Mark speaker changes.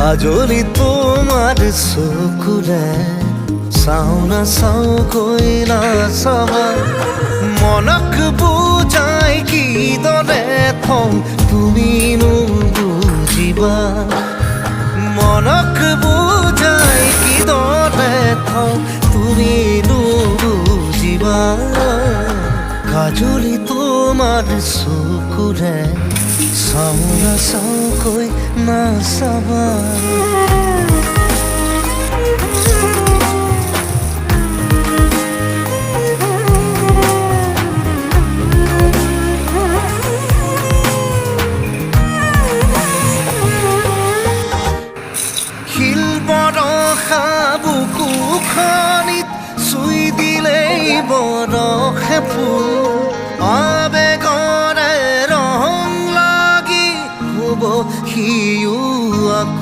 Speaker 1: কাজলি তোমাৰ চকুৰে চাওঁ নাচাওঁ কৈ নাচাবা মনক বুজাই কিদৰে থওঁ তুমিনো বুজিবা। মনক বুজাই কিদৰে থওঁ তুমিনো বুজিবা। কাজলি তোমাৰ চকুৰে চাওঁ নাচাওঁ কৈ নাচাবা শিল বৰষা বুকুখনিত চুই দিলেই বৰষে ফুল। き誘